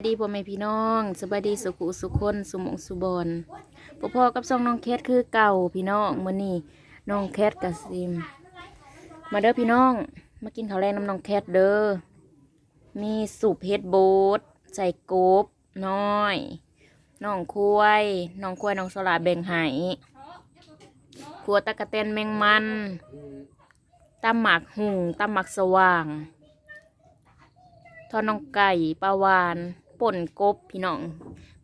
สวัสดีพ่อแม่พี่น้องสวัสดีสุขุสุขคนสุมงสุบอนพ่อพ่อกับซองน้องแคทคือเก่าพี่น้องมื้อนี้น้องแคทกับซิม มาเด้อพี่น้องมากินข้าวแรงน้ำน้องแคทเด้อมีสุปเฮ็ดโบ๊ทใส่กบน้อยน้องควยน้องควยน้องสลาแบ่งหายขัวตะกะเตนแมงมันตำหมักหุ่งตำหมักสว่าง ทอดน้องไก่ปลาวาน ป่นกบพี่น้อง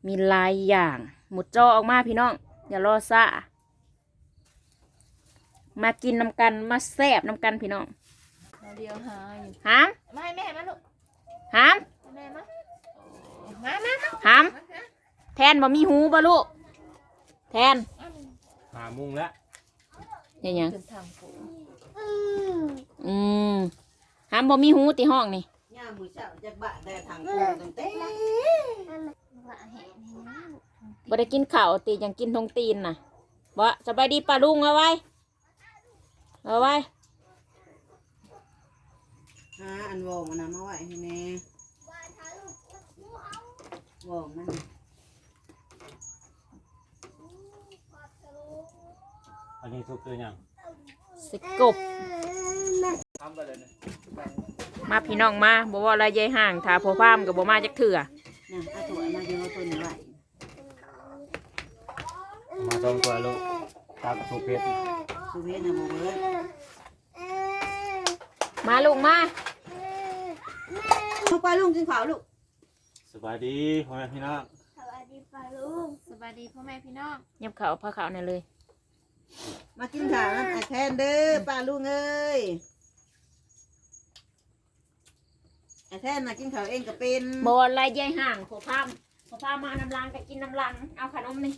มีหลายอย่างหมุดจอออกมาพี่น้อง อย่ารอซะมากินน้ำกันมาแซบน้ำกันพี่น้องเราเดียวหาอยู่หามมาให้แม่มาลูกหามให้แม่มามามามาหามแทนบ่มีหูบ่ลูกแทนหามุงแล้วยังยังขึ้นทางกูอืมหามบ่มีหูตีห้องนี่ ย่ามมือเช้าจะบะแต่ทางกูตั้งแต่ว่าเห็นนะบ่ได้กินข้าวตียังกินทงตีนน่ะบ่สบายดีป้าลุงเอาไว้เอาไว้หาอันวองมันนะมาไว้ให้แม่วองมันอันนี้ทุกตัวอย่างสิกบ ทำไปเลยนะมาพี่น้องมาบ่ว่าอะไรยายห่างถ้าพอพามกับบ่มาจักเถื่อนะเอาถั่วมาเยอะตัวนี้ไว้มาตรงตัวลูกตามสุเพชรสุเพชรนะโมเบิร์ดมาลูกมาลูกไปลุงกินข้าวลูกสบายดีพ่อแม่พี่น้องสวัสดีป้าลุงสวัสดีพ่อแม่พี่น้องเงียบเขาพาเขาเนี่ยเลย มากินข้าวนั่นไอ้แทนเด้อป้าลุงเอ้ย ไอ้แทนน่ะกินข้าวเองก็เป็นบ่ว่าอะไรยายห่างพอพามพอพามมาน้ำลังก็กินน้ำลัง เอาขนมนี่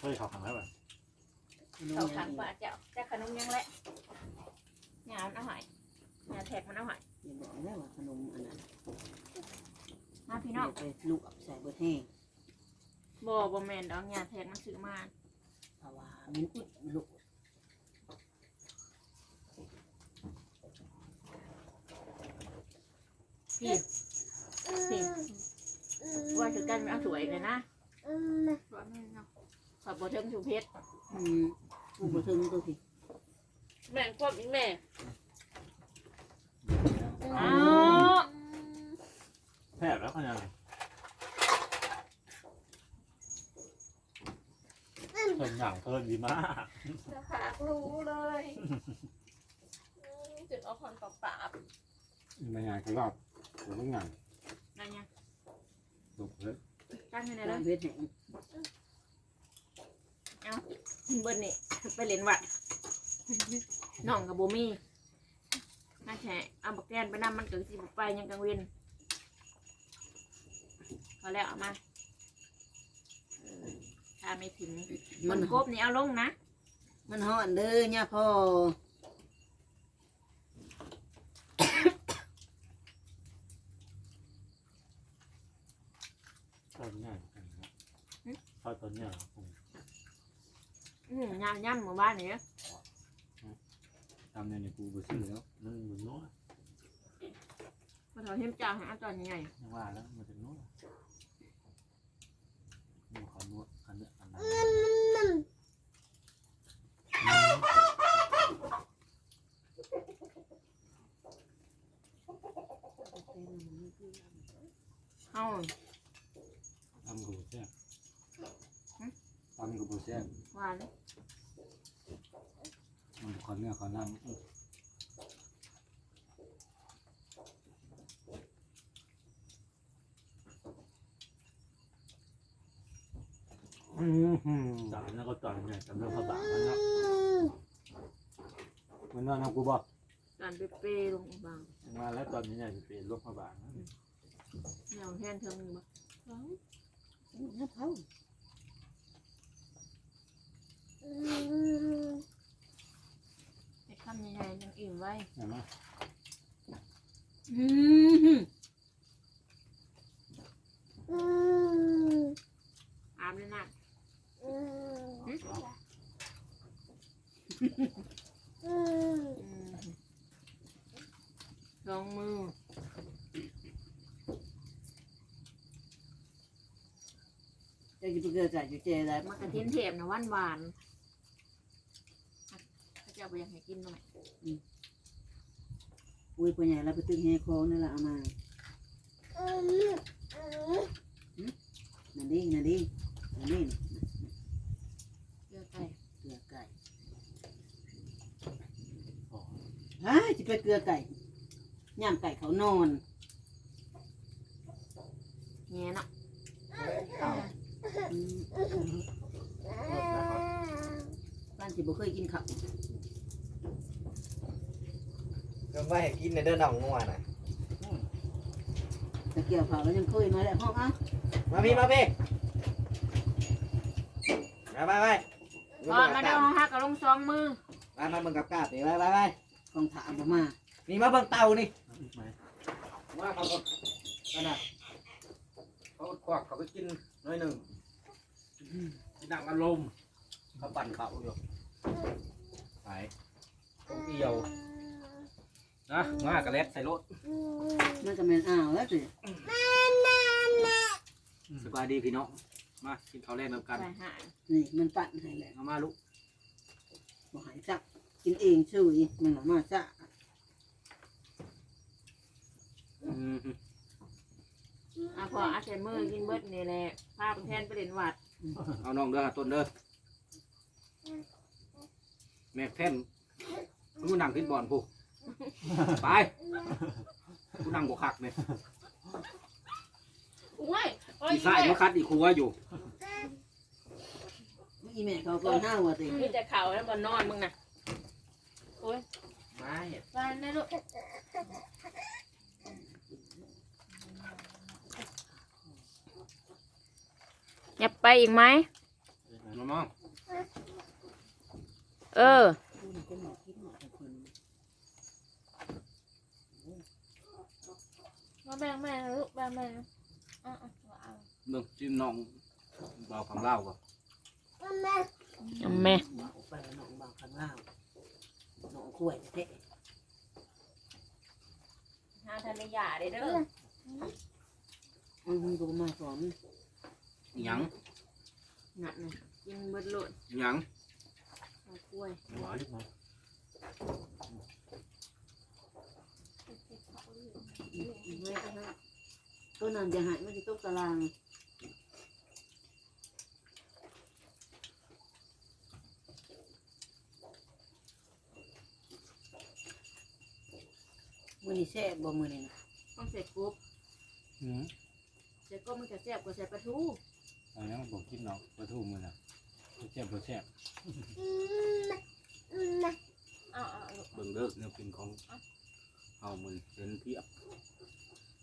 เฮ้ยเขาขังแล้วป่ะเขาขังป่าเจ้าแต่ขนมยังแหละหยามันเอาใหายหยาแทกมันเอาใหายอย่าบอกนะว่าขนมอันนั้นมาพี่น้องเดี๋ยวไปลูกเอาใส่เบอร์แห้งบ่บ่แม่นดอกหยาแทกมันซื้อมาเพราะว่ามันอุดลูก พี่พี่ว่าถือกันมันเอาสวยเลยนะว่าแม่นเนาะขอบบ่เทิงชูเพชรอืมอุบถึงตัวสิแม่งควบอีแม่อ๋อแพบแล้วเขายังส่วนอย่างเพิ่นดีมากจะหากรู้เลยจุดเอาคนปราบปราบมันยังเขารอบ ผมก็งานนั่นไงสุกเลยตั้งให้ไหนร้าเลนยเพชรแห้งเบิ้ลนี่ไปเล่นวัดน้องกับโบมี่น่าแฉเอาบักแกนไปนำมันเกิดสิบไปยังกังเวียนพอแล้วเอามาเออถ้าไม่ถึงมัมันนกบนี่เอาลงนะ มันห่อนเด้อเนี่ยพ่อ ต้นเนี่ยทอดต้นเนี่ย อืมย่ำย่ำหมู่บ้านนี่ทำเนี่ยกูไปซื้อแล้วนั่นมันนู้นพอถอเทียมจ่าให้เอาจอนใหญ่ยังว่าแล้วมันจะนู้นมันขอนวดอันนี้อันนั้นเอาทำกับบุ เซ่ทำกับบุเซ่หวานมันคนเนี่ยเขานั่งจำแล้วก็จำเนี่ยจำเรื่องพระบาทนะมันนอนทำกูบอกจานเปรี้ยวลงบางมาแล้วตอนนี้เนี่ยจะเป็นโรคพระบาทนะแนวแทนเทิงอยู่บ่เนี่ยพ่อ ไปทำยังไงยังอิ่มไว้เอามาอืมอาบเลยนะอืมลองมือจะกินเกลือใส่จุเจไดมากระเทียมเทมนะหวานหวาน เขาจะเอาไปยังให้กินหน่อยอุ้ยพ่อใหญ่เราไปตึงแฮคองนี่แหละเอามานั่นดินั่นดินั่นดิเกลือไก่เกลือไก่อ๋อฮะจะไปเกลือไก่ย่ามไก่เขานอนแง่เนาะอืมบ้านที่บ่เคยกินข้าว ก็ไม่ให้กินในเดินหนองงัวน่ะแต่เกี่ยวข้าวก็ยังเคยมาแล้วห้องอะมาพี่มาพี่มาไปไปพอมาเดินฮักกับลงสองมือมามาเบิ่งกับกาบนี่ไปไปไปกองถามบ่มานี่มาเบิ่งเต่านี่เอาอีกไหมว่าเขาก็นั่นน่ะเขาควักเขาไปกินน้อยหนึ่งกินหนักอารมณ์เขาปั่นเขาอยู่ไปต้องเกี่ยว นะมากระเล็ดใส่รถมันก็แม่นอ้าวแล้วสิสบายดีพี่น้องมากินข้าวแรกน้ำกันใส่หายนี่มันปั่นให้แหละเอามาลูกบ่ใหายจักกินเองชื่ออีมันออกมาจ้ะอืมอะพออาเซมือกินเบิดนี่แหละพาไปแทนไปเด่นหวัด เอาน้องเด้อต้นเด้อแม่แท่นกูนั่งพิดบอลผู้ ไปกูนั่งบกคักเนี่ยอุ้ยโอ้ยอีสายมาคัดอีครัวอยู่อีแม่เขาก่อนห้าว่าติมีแต่เข่าแล้วบนนอนมึงน่ะโอ้ยไม่ไปนะลูกอยากไปอีกไหมน้องเออ มาแบ่งแม่นะลูกแบ่งแม่นะอะอะเอาเบิ่งจิ้มน้องเบาของเล่าก่อนเอาแม่ออกไปแล้วน้องบางข้างล่างน้องกล้วยเทะหาทานในยาได้เด้อมันก็บ่มาสอนอิหยังนั่นน่ะกินเบิดโลดอิหยังเอากล้วย หวาน ไหมตัวนั้นจะหายมันจะตกตารางมื้อนี้แซ่บบ่มื้อนี้นะต้องเสร็จปุ๊บอืมเสร็จก็มันจะแซ่บกว่าใส่ปลาทูเอายังบอกกินเนาะปลาทูมือน่ะเจ็บปวดแซ่บเอาเอาเอาลูกเบิ่งเด้อแนวกินของเอามือเป็นเพียบ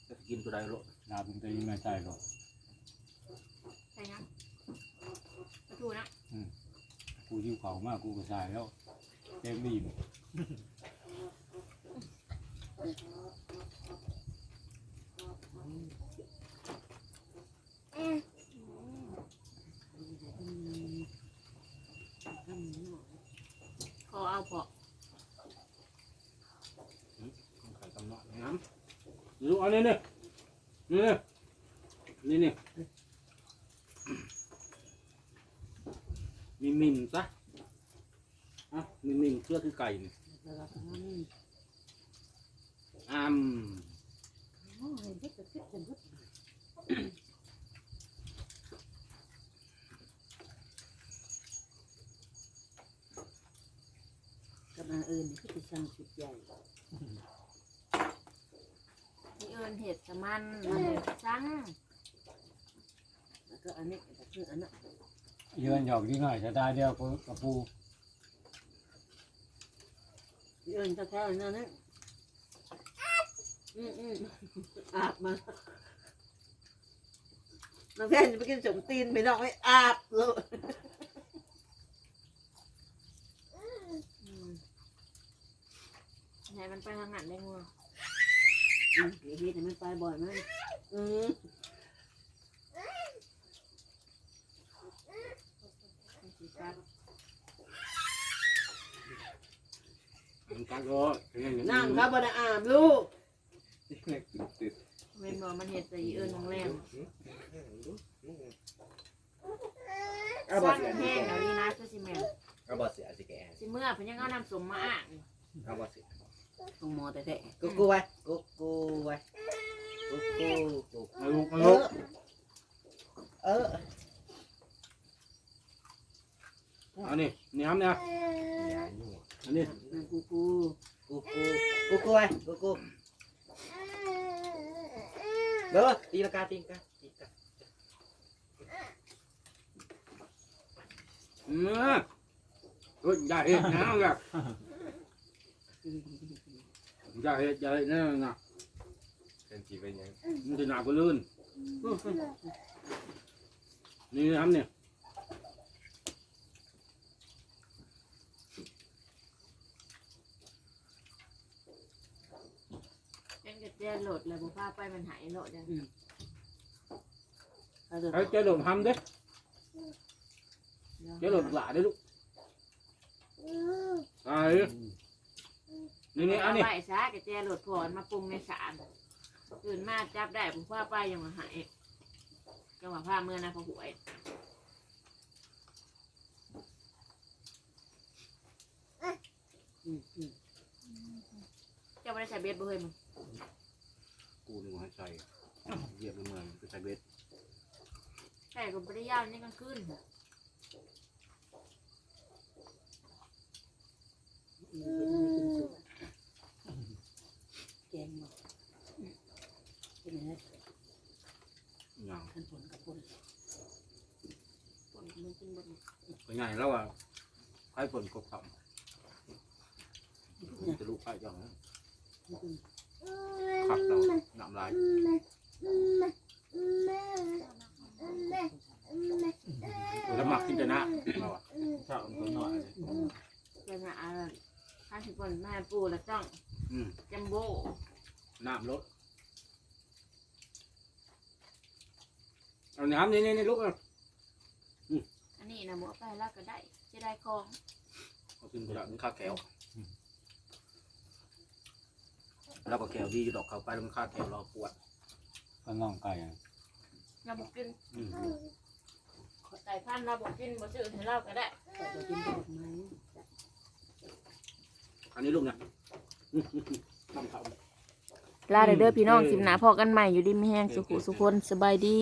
จะกินตัวใดโลดดาบมันจะยิงมาใจหรอกใส่นะปลาทูนะกูยิ้วเขามากกูก็ใส่แล้วเต็มบีม ขอเอาพอ ไข่กำเนาะน้ำดูเอาเนี่ยเนี่ยนี่นี่นี่มีมินซะอะมีมินเชื่อคือไก่นี่อ้ำกับอันอื่นนี่คือสั่งชุดใหญ่มีเอิญเห็ดกับมันมันเห็ดจังแล้วก็อันนี้ก็คืออันนั้นเยือนหยอกยิ่งหน่อยจะได้เดียวกับปูเอื่นตะแคงนั่นนะอืมอืมอาบมาน้องแพนจะไปกินสมตีนไปน้องไม่อาบเลยอืมไหนมันไปทางนั้นได้งัว อืมเดี๋ยวนี้มันไปบ่อยมากอืมมันกักรอนั่นนั่งครับบ่ได้อาบลูกเว้นบอกมันเห็ดใส่อีเอิญโรงแรมเอาบ่สร้างเสียแห้งเดี๋ยวนี้นะคือสิแม่นเอาบ่เสียสิแกสิเมื่อเพิ่นยังเอาน้ำสมมาอ่างเอาบ่เสีย ต้องหมอแต่แท้กูกูไว้กูกูไว้กูกูกู เอาลูกเอา เอ ลูก อเออ อันนี้นี่ครับเนี่ยอั นนี้กูกูกูกูกูกูไว้กูกูเด้อตีละกาตีละกาตีละกาอืมเฮ้ยอย่าเห็ดนะอย่าอย่าเห็ดอย่าเห็ดนั่นนะเป็นจีเป็นยังมันจะหนักกว่าลื่นนี่ครับเนี่ย เป็นกระเจียโหลดแล้วบ่พาไปมันหายโหลดเด้อเอาเถอะไอ้เจ้าหลงทำเด้เจ้าหลงหลาเด้ลูกไอ้นี่นี่อันนี้เอาไปซะกระเจียโหลดพอนมาปรุงในสารตื่นมาจับได้ผมพาไปยังมาหายจังหวะพาเมื่อนะพอหวยอืมอืมเจ้าไม่ได้ใส่เบ็ดบ่เฮ้ยมึง กูนี่ว่าให้ใส่เหยียบมันเหมือนกูใส่เบ็ดใส่ก็บ่ได้ยาวนี่กลางคืนอืมเฮ็ดให้กินสูตรแกงบ่เป็นไงอย่างขันผลกับผลฝนมันกินบ่ได้เป็นไงแล้วอะให้ผลกบขับจะลูกไปจังนะขับเราห นำลายแล้วหมักกินจะนะเราอะชอบมันหน่อยเป็นอะไรถ้าสิฝนมาปูแล้วต้องอืมจัมโบ้น้ำลดเอาน้ำนี่นี่นี่ลูกเอาอันนี้นะหมูเอไปแล้วก็ได้จะได้ของเอาขึ้นกระดาษมันค่าแก้ว แล้วก็แก้วดีอยู่ดอกเข้าไปแล้วมันค่าแก้วเราปวดก็น้องไก่อะเราบอกกินอืมไก่พันธุ์เราบอกกินบ่ซื้อให้เราก็ได้แต่เรากินแบบไหมอันนี้ลูกเนี่ยทำเขา ลาเด้อเด้อพี่น้องคลิปหน้าพอกันใหม่อยู่ดีมีแห้งสุขุสุคนสบายดี